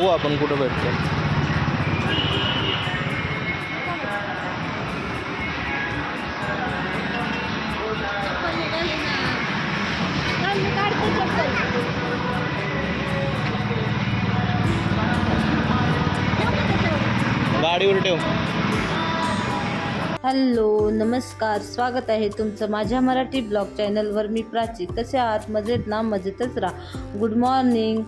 बघू आपण कुठं भेटतो. गाडीवर ठेव. हॅलो नमस्कार स्वागत आहे तुमचं माझ्या मराठी ब्लॉग चॅनलवर. मी प्राची कसे आहात? मजेत ना? मजेतच राहा. गुड मॉर्निंग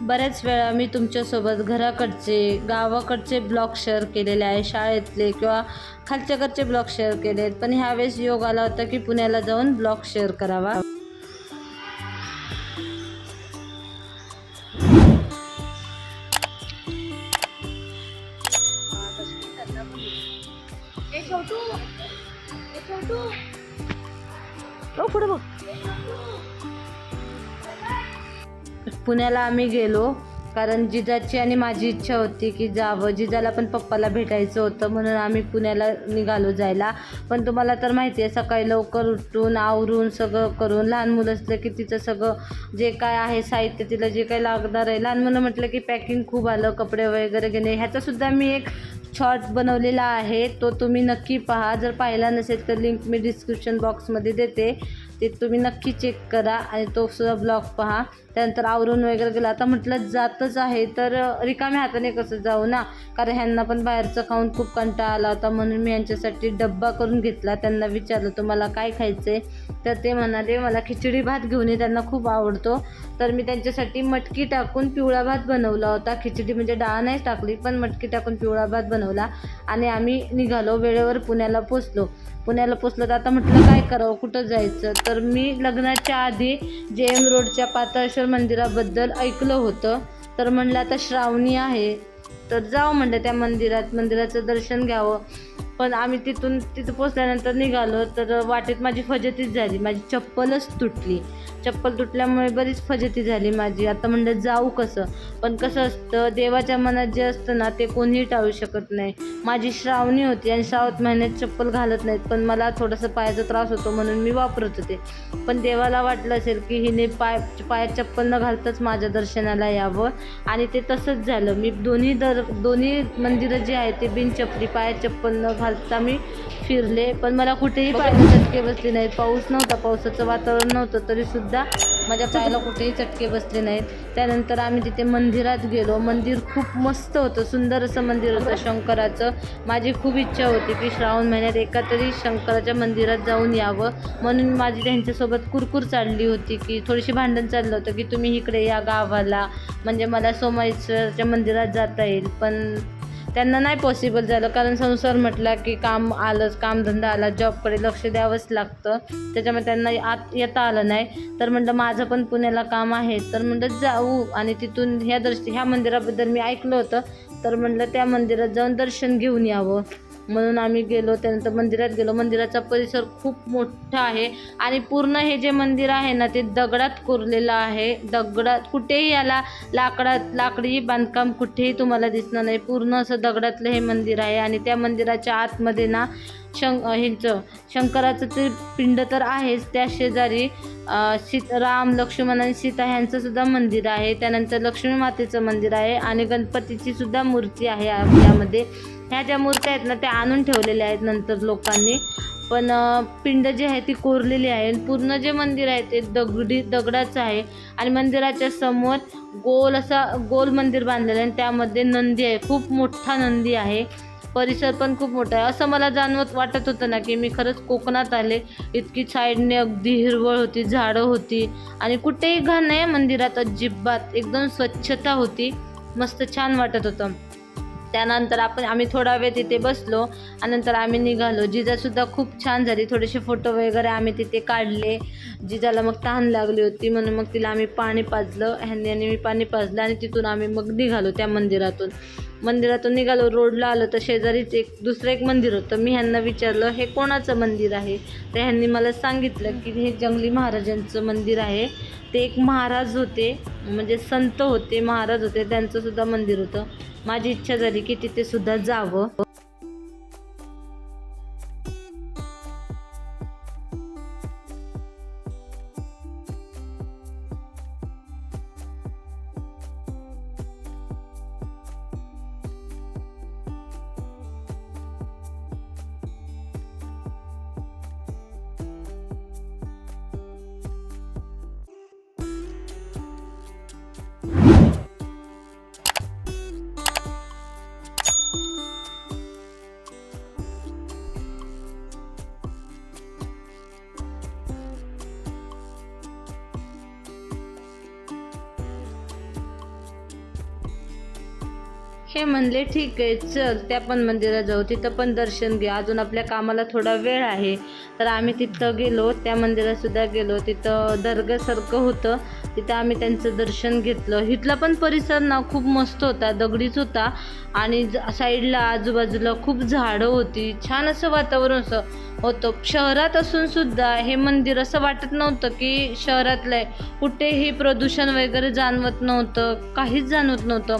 बऱ्याच वेळा मी तुमच्यासोबत घराकडचे गावाकडचे ब्लॉग शेअर केलेले आहे शाळेतले किंवा खालच्याकडचे ब्लॉग शेअर केले आहेत. पण ह्यावेळेस योग आला होता की पुण्याला जाऊन ब्लॉग शेअर करावा. हो पुढे बघ. पुण्याला आम्ही गेलो. कारण जिजाची आणि माझी इच्छा होती की जावं. जिजाला पण पप्पाला भेटायचं होतं. म्हणून आम्ही पुण्याला निघालो जायला. पण तुम्हाला तर माहिती आहे सकाळी लवकर उठून आवरून सगळं करून लहान मुलं असलं की तिचं सगळं जे काय आहे साहित्य तिला जे काही लागणार आहे. लहान मुलं म्हटलं की पॅकिंग खूप आलं कपडे वगैरे घेणे. ह्याचासुद्धा मी एक शॉर्ट बनवलेला आहे. तो तुम्ही नक्की पहा. जर पाहिला नसेल तर लिंक मी डिस्क्रिप्शन बॉक्समध्ये देते. ते तुम्ही नक्की चेक करा आणि तो सुद्धा ब्लॉग पहा. त्यानंतर आवरून वगैरे गेलं आता म्हटलं जातच आहे तर रिकाम्या हाताने कसं जाऊ ना? कारण ह्यांना पण बाहेरचं खाऊन खूप कंटाळा आला होता म्हणून मी यांच्यासाठी डब्बा करून घेतला. त्यांना विचारलं तुम्हाला काय खायचं आहे तर ते म्हणाले मला खिचडी भात घेऊन ये त्यांना खूप आवडतो. तर मी त्यांच्यासाठी मटकी टाकून पिवळा भात बनवला होता. खिचडी म्हणजे डाळ नाही टाकली पण मटकी टाकून पिवळा भात बनवला. आणि आम्ही निघालो वेळेवर पुण्याला पोचलो. पुण्याला पोचलं तर आता म्हटलं काय करावं कुठं जायचं? तर मी लग्नाच्या आधी जे एम रोडच्या पाताळेश्वर मंदिराबद्दल ऐकलं होतं. तर म्हणलं आता श्रावणी आहे. तर जाऊ म्हणलं त्या मंदिरात मंदिराचं दर्शन घ्यावं. पण आम्ही तिथून तिथं पोचल्यानंतर निघालो. तर वाटेत माझी फजतीच झाली. माझी चप्पलच तुटली. चप्पल तुटल्यामुळे बरीच फजती झाली माझी. आता म्हणलं जाऊ कसं? पण कसं असतं देवाच्या मनात जे असतं ना ते कोणीही टाळू शकत नाही. माझी श्रावणी होती आणि श्रावत महिन्यात चप्पल घालत नाहीत पण मला थोडंसं पायाचा त्रास होतो म्हणून मी वापरत होते. पण देवाला वाटलं असेल की हिने पाय पायात चप्पल न घालताच माझ्या दर्शनाला यावं. आणि ते तसंच झालं. मी दोन्ही दर दोन्ही मंदिरं जी आहेत ते बिनचपली. पायात चप्पल न घालता मी फिरले. पण मला कुठेही पायाला चटके बसले नाहीत. पाऊस नव्हता. पावसाचं वातावरण नव्हतं तरीसुद्धा माझ्या पायाला कुठेही चटके बसले नाहीत. त्यानंतर आम्ही तिथे मंदिरात गेलो. मंदिर खूप मस्त होतं. सुंदर असं मंदिर होतं. शंकराचं. माझी खूप इच्छा होती की श्रावण महिन्यात एका तरी शंकराच्या मंदिरात जाऊन यावं. म्हणून माझी त्यांच्यासोबत कुरकुर चालली होती की थोडीशी भांडण चाललं होतं की तुम्ही इकडे या गावाला. म्हणजे मला सोमाईश्वरच्या मंदिरात जाता येईल. पण त्यांना नाही पॉसिबल झालं. कारण संसार म्हटला की काम आलंच कामधंदा आला जॉबकडे लक्ष द्यावंच लागतं. त्याच्यामुळे त्यांना आत येता आलं नाही. तर म्हटलं माझं पण पुण्याला काम आहे. तर म्हटलं जाऊ. आणि तिथून ह्या दर्श ह्या मंदिराबद्दल मी ऐकलं होतं. तर म्हटलं त्या मंदिरात जाऊन दर्शन घेऊन यावं. म्हणून आम्ही गेलो त्यानंतर मंदिरात गेलो. मंदिराचा परिसर खूप मोठा आहे आणि पूर्ण हे जे मंदिर आहे ना ते दगडात कोरलेलं आहे. दगडात कुठेही याला लाकडात लाकडी बांधकाम कुठेही तुम्हाला दिसणार नाही. पूर्ण असं दगडातलं हे मंदिर आहे आणि त्या मंदिराच्या आतमध्ये ना शं ह्यांचं शंकराचं ते पिंड तर आहेच. त्या शेजारी सीत राम लक्ष्मण आणि सीता ह्यांचं सुद्धा मंदिर आहे. त्यानंतर लक्ष्मी मातेचं मंदिर आहे आणि गणपतीची सुद्धा मूर्ती आहे या- यामध्ये. ह्या ज्या मूर्त्या आहेत ना त्या आणून ठेवलेल्या आहेत नंतर लोकांनी. पण पिंड जी आहे ती कोरलेली आहे आणि पूर्ण जे मंदिर आहे ते दगडी दगडाचं आहे. आणि मंदिराच्या समोर गोल असा गोल मंदिर बांधलेलं आहे आणि त्यामध्ये नंदी आहे. खूप मोठा नंदी आहे. परिसर पण खूप मोठा आहे. असं मला जाणवत वाटत होतं ना की मी खरंच कोकणात आले. इतकी साईडने अगदी हिरवळ होती झाडं होती. आणि कुठेही घाण नाही मंदिरात अजिबात. एकदम स्वच्छता होती. मस्त छान वाटत होतं. त्यानंतर आपण आम्ही थोडा वेळ तिथे बसलो आणि नंतर आम्ही निघालो. जिजासुद्धा खूप छान झाली. थोडेसे फोटो वगैरे आम्ही तिथे काढले. जिजाला मग तहान लागली होती. म्हणून मग तिला आम्ही पाणी पाजलं. ह्यांनी आणि मी पाणी पाजलं आणि तिथून आम्ही मग निघालो त्या मंदिरातून. मंदिरातून निघालो रोडला आलो तर शेजारीच एक दुसरं एक मंदिर होतं. मी ह्यांना विचारलं हे कोणाचं मंदिर आहे? तर ह्यांनी मला सांगितलं की हे जंगली महाराजांचं मंदिर आहे. ते एक महाराज होते म्हणजे संत होते महाराज होते त्यांचंसुद्धा मंदिर होतं. माझी इच्छा झाली की तिथे सुद्धा जावं. हे म्हणले ठीक आहे चल त्या पण मंदिरात जाऊ. तिथं पण दर्शन घे. अजून आपल्या कामाला थोडा वेळ आहे. तर आम्ही तिथं गेलो. त्या मंदिरातसुद्धा गेलो. तिथं दर्गासारखं होतं. तिथं आम्ही त्यांचं दर्शन घेतलं. इथला पण परिसर ना खूप मस्त होता. दगडीच होता. आणि ज- साईडला आजूबाजूला खूप झाडं होती. छान असं वातावरण असं होतं. शहरात असून सुद्धा हे मंदिर असं वाटत नव्हतं की शहरातलं आहे. कुठेही प्रदूषण वगैरे जाणवत नव्हतं. काहीच जाणवत नव्हतं.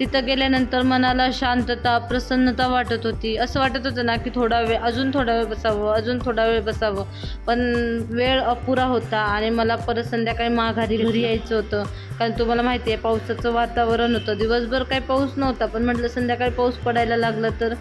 तिथं गेल्यानंतर मनाला शांतता प्रसन्नता वाटत होती. असं वाटत होतं ना की थोडा वेळ अजून थोडा वेळ बसावं अजून थोडा वेळ बसावं. पण वेळ अपुरा होता आणि मला परत संध्याकाळी माघारी घरी यायचं होतं. कारण तुम्हाला माहिती आहे पावसाचं वातावरण होतं. दिवसभर काही पाऊस नव्हता पण म्हटलं संध्याकाळी पाऊस पडायला लागला तर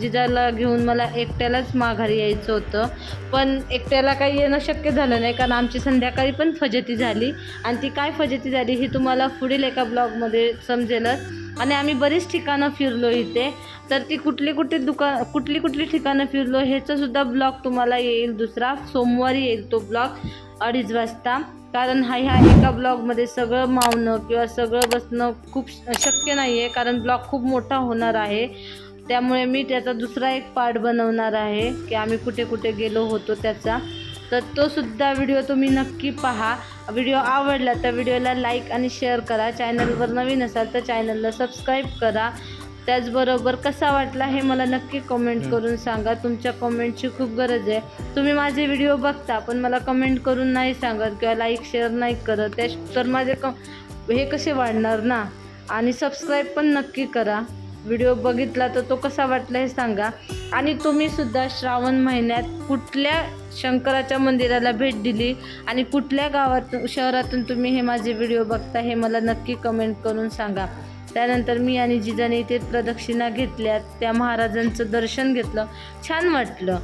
जिजाला घेऊन मला एकट्यालाच माघारी यायचं होतं. पण एकट्याला काही येणं शक्य झालं नाही कारण आमची संध्याकाळी पण फजती झाली. आणि ती काय फजती झाली ही तुम्हाला पुढील एका ब्लॉगमध्ये समजेलच. आणि आम्ही बरीच ठिकाणं फिरलो इथे. तर ती कुठली कुठली दुकान कुठली कुठली ठिकाणं फिरलो ह्याचासुद्धा ब्लॉग तुम्हाला येईल दुसरा. सोमवारी येईल तो ब्लॉग अडीच वाजता. कारण हा ह्या एका ब्लॉगमध्ये सगळं मावणं किंवा सगळं बसणं खूप शक्य नाही आहे कारण ब्लॉग खूप मोठा होणार आहे. त्यामुळे मी त्याचा दुसरा एक पार्ट बनवणार आहे की आम्ही कुठे कुठे गेलो होतो त्याचा. तर तो सुद्धा व्हिडिओ तुम्ही नक्की पहा. व्हिडिओ आवडला तर व्हिडिओला लाईक आणि शेअर करा. चॅनलवर नवीन असाल तर चॅनलला सबस्क्राईब करा. त्याचबरोबर कसा वाटला हे मला नक्की कमेंट करून सांगा. तुमच्या कमेंटची खूप गरज आहे. तुम्ही माझे व्हिडिओ बघता पण मला कमेंट करून नाही सांगत किंवा लाईक शेअर नाही करत. त्या तर माझे क हे कसे वाढणार ना? आणि सबस्क्राईब पण नक्की करा. व्हिडिओ बघितला तर तो कसा वाटला हे सांगा. आणि तुम्ही सुद्धा श्रावण महिन्यात कुठल्या शंकराच्या मंदिराला भेट दिली? आणि कुठल्या गावातून शहरातून तुम्ही हे माझे व्हिडिओ बघता हे मला नक्की कमेंट करून सांगा. त्यानंतर मी आणि जिजाने इथे प्रदक्षिणा घेतल्या त्या महाराजांचं दर्शन घेतलं. छान वाटलं.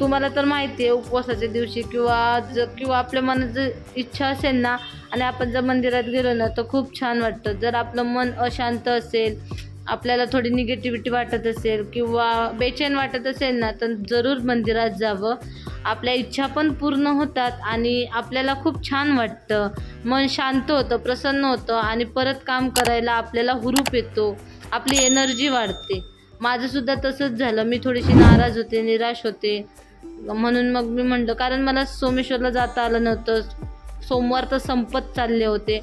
तुम्हाला तर माहिती आहे उपवासाच्या दिवशी किंवा ज किंवा आपल्या मनात जर इच्छा असेल ना आणि आपण जर मंदिरात गेलो ना तर खूप छान वाटतं. जर आपलं मन अशांत असेल आपल्याला थोडी निगेटिव्हिटी वाटत असेल किंवा बेचैन वाटत असेल ना तर जरूर मंदिरात जावं. आपल्या इच्छा पण पूर्ण होतात आणि आपल्याला खूप छान वाटतं. मन शांत होतं प्रसन्न होतं आणि परत काम करायला आपल्याला हुरूप येतो. आपली एनर्जी वाढते. माझंसुद्धा तसंच झालं. मी थोडीशी नाराज होते निराश होते. म्हणून मग मी म्हणलं कारण मला सोमेश्वरला जाता आलं नव्हतं. सोमवार तर संपत चालले होते.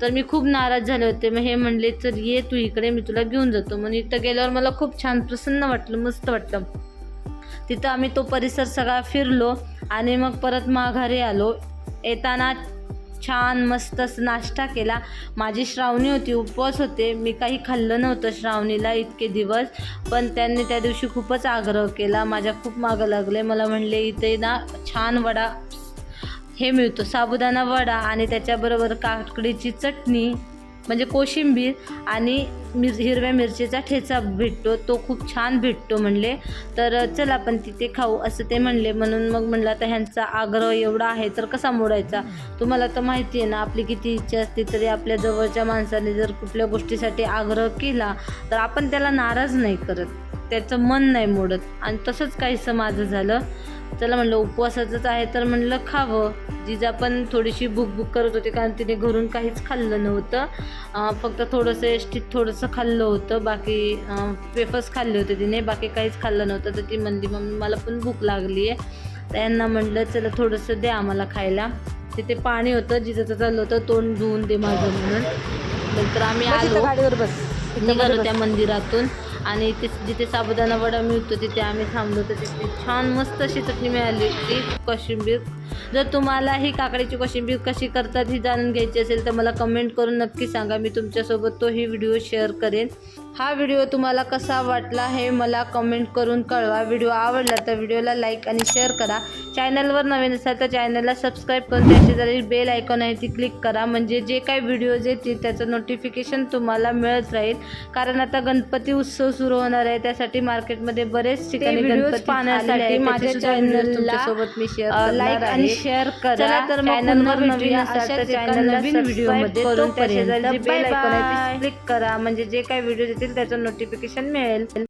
तर मी खूप नाराज झाले होते. मग हे म्हणले तर ये तू इकडे मी तुला घेऊन जातो. मग इथं गेल्यावर मला खूप छान प्रसन्न वाटलं मस्त वाटलं. तिथं आम्ही तो परिसर सगळा फिरलो आणि मग परत माघारी आलो. येताना छान मस्त असं नाश्ता केला. माझी श्रावणी होती उपवास होते. मी काही खाल्लं नव्हतं श्रावणीला इतके दिवस पण त्यांनी त्या दिवशी खूपच आग्रह केला. माझ्या खूप मागं लागले. मला म्हणले इथे ना छान वडा हे मिळतो. साबुदाणा वडा आणि त्याच्याबरोबर काकडीची चटणी म्हणजे कोशिंबीर आणि मिर हिरव्या मिरचीचा ठेचा भेटतो. तो खूप छान भेटतो म्हणले. तर चल आपण तिथे खाऊ असं ते म्हणले. म्हणून मग म्हणलं आता ह्यांचा आग्रह एवढा आहे तर कसा मोडायचा? तुम्हाला तर माहिती आहे ना आपली किती इच्छा असते तरी आपल्या जवळच्या माणसाने जर कुठल्या गोष्टीसाठी आग्रह केला तर आपण त्याला नाराज नाही करत. त्याचं मन नाही मोडत. आणि तसंच काहीसं माझं झालं. चला म्हणलं उपवासाचंच आहे. तर म्हणलं खावं. जिजा पण थोडीशी भूक भूक करत होती कारण तिने घरून काहीच खाल्लं नव्हतं. फक्त थोडंसं एसटीत थोडंसं खाल्लं होतं. बाकी वेफर्स खाल्ले होते तिने बाकी काहीच खाल्लं नव्हतं. तर ती म्हणली मग मला पण भूक लागली आहे. तर यांना म्हणलं चला थोडंसं दे आम्हाला खायला. तिथे पाणी होतं जिजाचं चाललं होतं तोंड धुवून दे माझं म्हणून. नंतर आम्ही आलो. गाडीवर बस. निघालो त्या मंदिरातून. आणि ते जिथे साबुदाणा वडा मिळतो तिथे आम्ही थांबलो. तर तिथे छान मस्त अशी चटणी मिळाली होती. कोशिंबीर. जर तुम्हाला ही काकडीची कोशिंबीर कशी करतात ही जाणून घ्यायची असेल तर मला कमेंट करून नक्की सांगा. मी तुमच्यासोबत तोही व्हिडिओ शेअर करेन. हा व्हिडिओ तुम्हाला कसा वाटला हे मला कमेंट करून कळवा. व्हिडिओ आवडला तर व्हिडिओला लाईक आणि शेअर करा. चॅनलवर नवीन असाल तर चॅनलला सबस्क्राईब करून त्या शेजारी बेल आयकॉन आहे ती क्लिक करा. म्हणजे जे काही व्हिडिओज येतील त्याचं नोटिफिकेशन तुम्हाला मिळत राहील. कारण आता गणपती उत्सव सुरू होणार आहे. त्यासाठी मार्केटमध्ये बरेच ठिकाणी गणपती पाहण्यासाठी माझ्या चॅनलला सोबत मी शेअर लाईक आणि शेअर करा. चला तर चॅनलवर नवीन चॅनलला नवीन व्हिडिओमध्ये. करून त्या शेजारी बेल ती क्लिक करा. म्हणजे जे काही व्हिडिओ येतील त्याचं नोटिफिकेशन मिळेल.